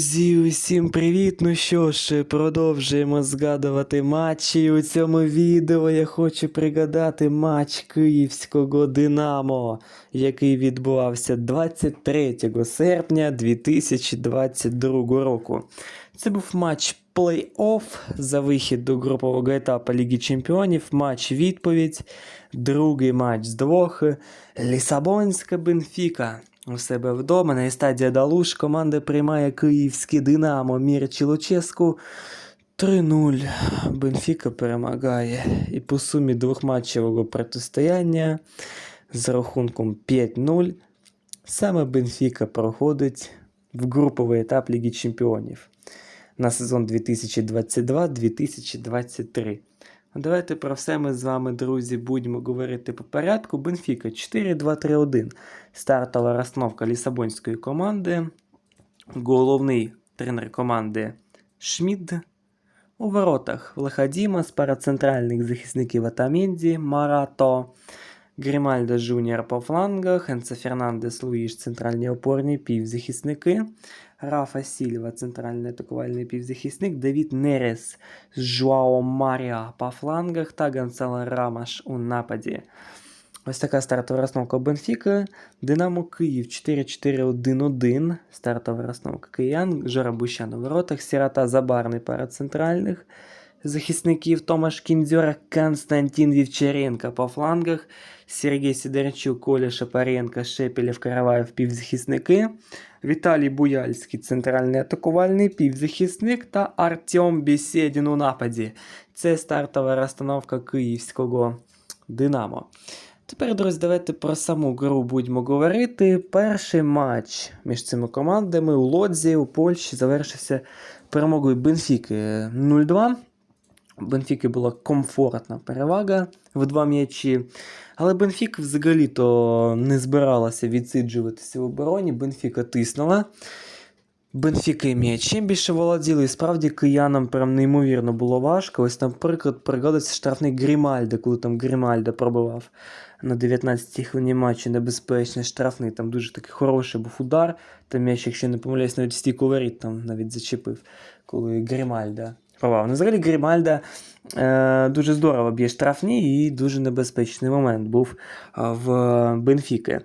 Друзі, усім привіт! Ну що ж, продовжуємо згадувати матчі. У цьому відео я хочу пригадати матч Київського Динамо, який відбувався 23 серпня 2022 року. Це був матч плей-офф за вихід до групового етапу Ліги Чемпіонів, матч відповідь, другий матч з двох. Лісабонська Бенфіка. У себе вдома на стадії Далуш команда приймає київське Динамо Мірчі Луческу 3-0. Бенфіка перемагає. І по сумі двохматчевого протистояння з рахунком 5-0 саме Бенфіка проходить в груповий етап Ліги Чемпіонів на сезон 2022-2023. Давайте про все ми з вами, друзі, будемо говорити по порядку. Бенфіка 4-2-3-1. Стартова розстановка лісабонської команди. Головний тренер команди Шмід. У воротах Лехадіма з парацентральних захисників Атамінді, Марато, Грімальдо Жуніор по флангах, Енце Фернандес Луїш центральні опорні півзахисники, Рафа Сільва центральний атакувальний півзахисник, Давід Нерес Жуао Маріа по флангах та Гонсало Рамаш у нападі. Ось така стартова розстановка Бенфіка. Динамо Київ 4-4-1-1. Стартова розстановка киян. Жора Бущан у воротах. Сірота Забарний пара центральних захисників. Томаш Кіндзьора, Константин Вівчаренко по флангах. Сергій Сидорчук, Коля Шапаренко, Шепелєв, Караваєв півзахисники. Віталій Буяльський, центральний атакувальний півзахисник та Артем Бєсєдін у нападі. Це стартова розстановка київського Динамо. Тепер, друзі, давайте про саму гру будемо говорити. Перший матч між цими командами у Лодзі у Польщі завершився перемогою Бенфіки 0-2. Бенфіки була комфортна перевага в два м'ячі. Але Бенфіка взагалі-то не збиралася відсиджуватися в обороні. Бенфіка тиснула. Бенфіка і м'ячем більше володіли, і справді киянам прям неймовірно було важко. Ось, наприклад, пригадується штрафний Грімальда, коли там Грімальда пробивав на 19-й хвилині матчу небезпечний штрафний. Там дуже такий хороший був удар. Там м'яч, якщо не помиляюсь, навіть стійку воріт там навіть зачепив, коли Грімальда пробував. Ну, взагалі Грімальда е, дуже здорово б'є штрафні і дуже небезпечний момент був в Бенфіки.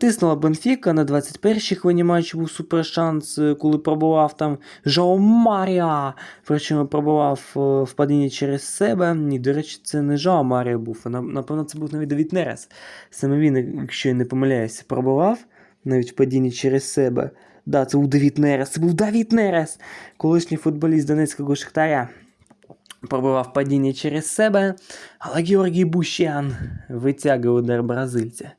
Тиснула Бенфіка на 21-й хвилині матчу був супершанс, е, коли пробував там Жао Маріа. Причому пробував е, в падінні через себе. Ні, до речі, це не Жао Маріа був. Напевно, це був навіть Давід Нерес. Саме він, якщо я не помиляюся, пробував навіть в падінні через себе. Да, це був Давід Нерес. Це був Давід Нерес, колишній футболіст Донецького Шахтаря. Пробивав падіння через себе, але Георгій Бущан витягує удар бразильця.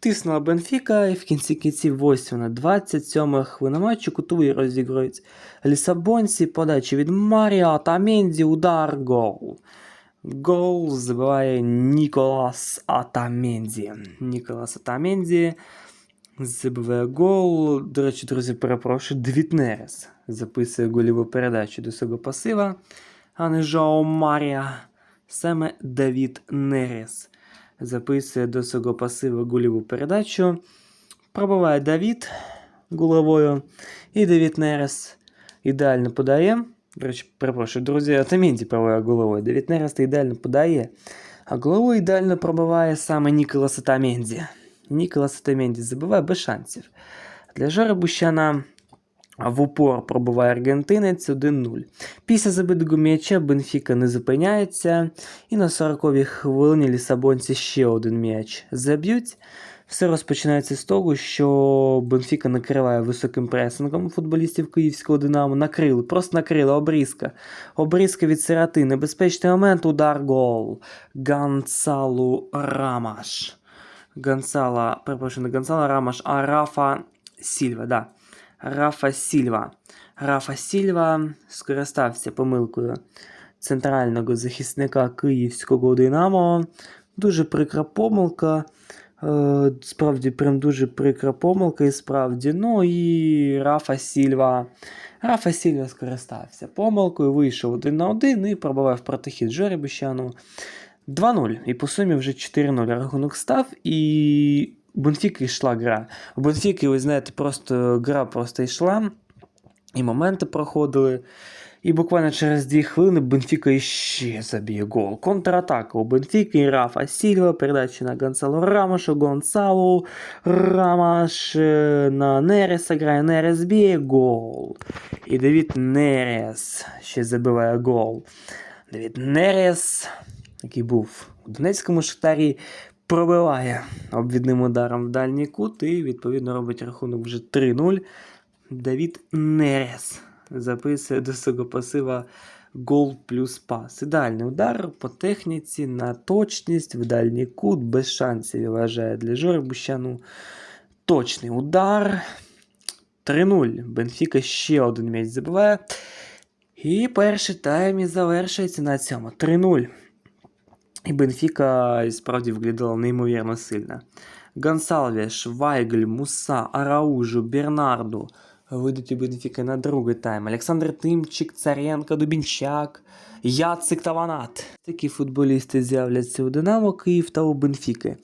Тиснула Бенфіка, і в кінці кінців ось вона 27 хвилина матчу кутовий розігрують Лісабонці, подача від Маріо Атаменді, удар, гол. Гол забиває Ніколас Атаменді. Ніколас Атаменді забиває гол. До речі, друзі, перепрошую, Девід Нерес записує гольову передачу до свого пасива, а не Жао Марія. Саме Давід Нерес записує до свого пасива гольову передачу. Пробиває Давід головою. І Давід Нерес ідеально подає. До речі, перепрошую, друзі, Атаменді пробиває головою. Давід Нерес ідеально подає. А головою ідеально пробиває саме Ніколас Атаменді. Ніколас Атаменді забиває без шансів. Для Жора Бущана в упор пробиває аргентинець 1-0. Після забитого м'яча Бенфіка не зупиняється, і на 40-й хвилині лісабонці ще один м'яч заб'ють. Все розпочинається з того, що Бенфіка накриває високим пресингом футболістів київського Динамо. Накрили, просто накрили, обрізка. Обрізка від сироти. Небезпечний момент, удар гол. Гонсалу Рамаш. Гонсала, перепрошую, не Гонсала Рамаш, а Рафа Сільва, да. Рафа Сільва. Рафа Сільва скористався помилкою центрального захисника київського Динамо. Дуже прикра помилка. Е, Справді, прям дуже прикра помилка, і справді. Ну і Рафа Сільва. Рафа Сільва скористався помилкою, вийшов один на один і пробивав протихід Жорі. 2-0. І по сумі вже 4-0 рахунок став. І Бенфіки йшла гра. У Бенфіки, ви знаєте, просто гра просто йшла. і моменти проходили. І буквально через 2 хвилини Бенфіка іще заб'є гол. Контратака у Бенфіки, Рафа Сільва, передача на Гонсало Рамоша, Гонсало, Рамош е, на Нереса грає, Нерес б'є гол. І Давід Нерес ще забиває гол. Давід Нерес, який був у Донецькому Шахтарі, пробиває обвідним ударом в дальній кут і відповідно робить рахунок вже 3-0. Давід Нерес записує до свого пасива гол плюс пас. Ідеальний удар по техніці на точність в дальній кут, без шансів вважає для Жори Бущану. Точний удар. 3-0. Бенфіка ще один м'яч забиває. І перший тайм і завершується на цьому. 3-0. І Бенфіка справді виглядала неймовірно сильно. Гонсалвіш, Вайгль, Муса, Араужу, Бернарду вийдуть у Бенфіки на другий тайм. Олександр Тимчик, Царенко, Дубінчак, Яцик та. Такі футболісти з'являться у Динамо, Київ та у Бенфіки.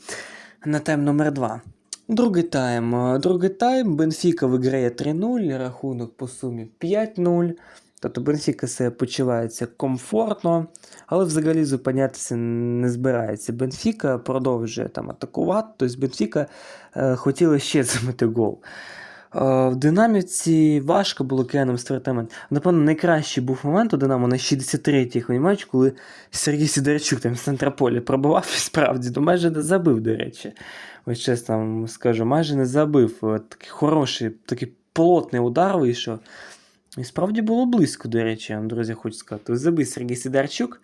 На тайм номер 2. Другий тайм. Другий тайм. Бенфіка виграє 3-0, рахунок по сумі 5-0. Тобто Бенфіка себе почувається комфортно, але взагалі зупинятися не збирається. Бенфіка продовжує там атакувати, тобто Бенфіка е, хотіла ще забити гол. Е, в Динамівці важко було кияном створити момент. Напевно, найкращий був момент у Динамо на 63-й хвилині матчу, коли Сергій Сидорчук там з центра пробував і справді, ну майже не забив, до речі. Ось чесно вам скажу, майже не забив. Такий хороший, такий плотний удар вийшов. І справді було близько, до речі, я вам, друзі, хочу сказати. Забив Сергій Сидорчук.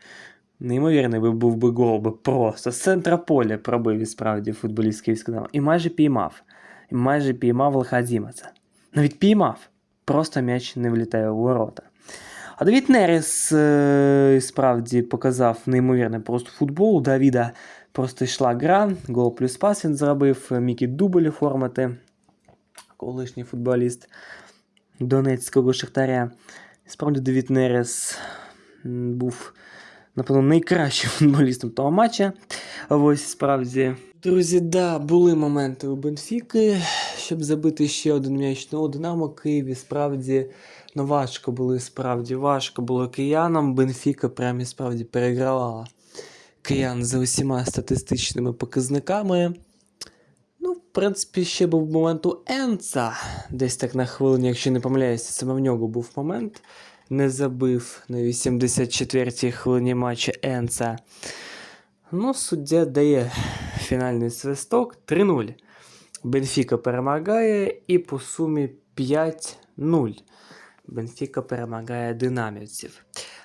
Неймовірний би був би гол би просто. З центра поля пробив і справді футболіст Київського Динамо. І майже піймав. І майже піймав Лохадімаца. Навіть піймав. Просто м'яч не влітає у ворота. А Давід Неріс е, справді показав неймовірний просто футбол. У Давіда просто йшла гра, гол плюс пас він зробив, Мікі дубль оформити, колишній футболіст Донецького Шахтаря. Справді Давід Неріс м, був, напевно, найкращим футболістом того матча. Ось справді. Друзі, да, були моменти у Бенфіки, щоб забити ще один м'яч. У Динамо Києві справді ну, важко було, справді важко було киянам. Бенфіка прям і справді перегравала киян за усіма статистичними показниками. Принципі, ще був момент у Енца. Десь так на хвилині, якщо не помиляюся, саме в нього був момент. Не забив на 84-й хвилині матча Енца. Ну, суддя дає фінальний свисток 3-0. Бенфіка перемагає і по сумі 5-0. Бенфіка перемагає динамівців.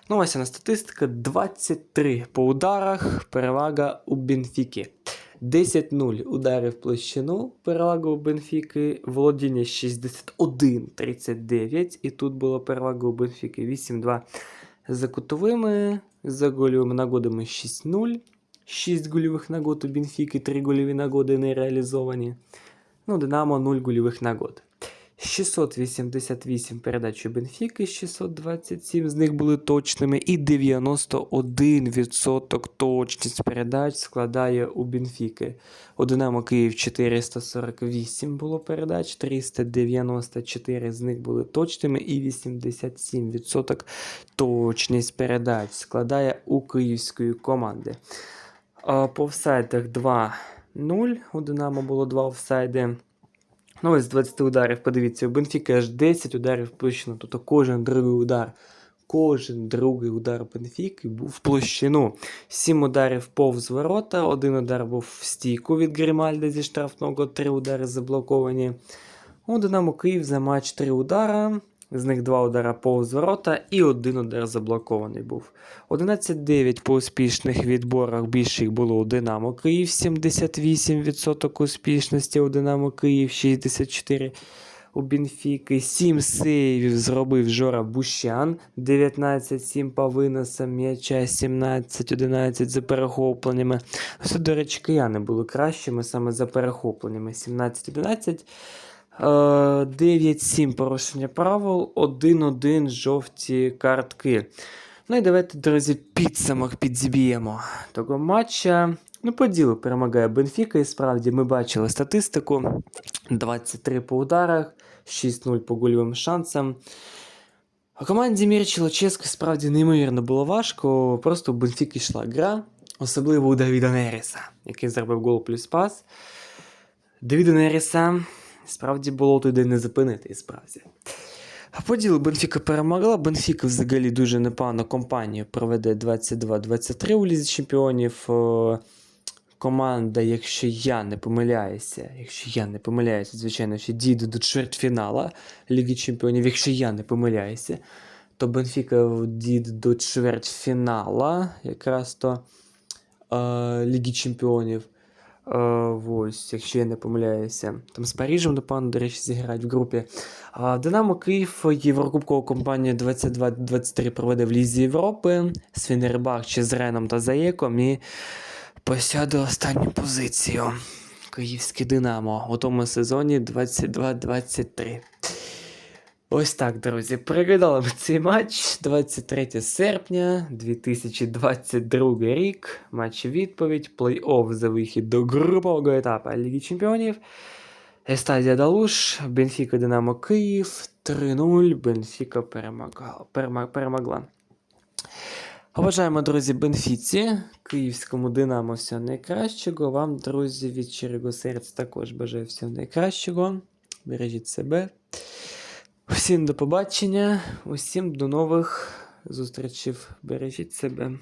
Ну, ось вона статистика: 23 по ударах. Перевага у Бенфіки. 10-0 удари в площину. Перевага у Бенфіки. Володіння 61-39. І тут була перевага у Бенфіки 8-2 за кутовими. За гольовими нагодами 6-0. 6 гольових нагод у Бенфіки, 3 гольові нагоди не реалізовані. Ну, Динамо 0 гольових нагод. 688 передач у Бенфіки, 627 з них були точними, і 91% точність передач складає у Бенфіки. У Динамо Київ 448 було передач, 394 з них були точними, і 87% точність передач складає у київської команди. По офсайдах 2-0. У Динамо було 2 офсайди. Ну, ось з 20 ударів, подивіться, у Бенфіки аж 10 ударів площину. Тобто кожен другий удар. Кожен другий удар Бенфіки був в площину. 7 ударів повз ворота, один удар був в стійку від Грімальда зі штрафного, 3 удари заблоковані. У Динамо Київ за матч 3 удара. З них 2 удара повз ворота і один удар заблокований був. 11-9 по успішних відборах більше їх було у Динамо Київ, 78% успішності у Динамо Київ, 64% у Бенфіки, 7 сейвів зробив Жора Бущан, 19-7 по виносам м'яча, 17-11 за перехопленнями. Це, до речі, кияни були кращими саме за перехопленнями. 17-11. Е, 9-7 порушення правил, 1-1 жовті картки. Ну і давайте, друзі, підсумок підзіб'ємо того матча. Ну, по ділу перемагає Бенфіка, і справді ми бачили статистику: 23 по ударах, 6-0 по гольовим шансам. А команді Мірчі Лаческо справді неймовірно було важко. Просто у Бенфіки йшла гра, особливо у Давіда Неріса, який зробив гол плюс пас. Давіда Неріса справді було туди не зупинити, і справді. А по Бенфіка перемогла. Бенфіка взагалі дуже непогано компанію проведе 22-23 у Лізі Чемпіонів. Е, Команда, якщо я не помиляюся, якщо я не помиляюся, звичайно, ще дійде до чвертьфінала Ліги Чемпіонів. Якщо я не помиляюся, то Бенфіка дійде до чвертьфінала, якраз то е, Ліги Чемпіонів. Е, ось, якщо я не помиляюся. Там з Парижем, напевно, до речі, зіграють в групі. Динамо Київ Єврокубкову компанію 22-23 проведе в Лізі Європи з Фінербахче, з Реном та Заєком і посяде останню позицію. Київське Динамо у тому сезоні 22-23. Ось так, друзі. Переглядали ми цей матч 23 серпня 2022 рік. Матч відповідь, плей-офф за вихід до групового етапу Ліги Чемпіонів. Естадія Далуш, Бенфіка Динамо Київ 3-0. Бенфіка перемогла. Побажаємо, друзі, Бенфіці, київському Динамо всього найкращого. Вам, друзі, від щирого серця також бажаю всього найкращого. Бережіть себе. Усім до побачення, усім до нових зустрічей. Бережіть себе.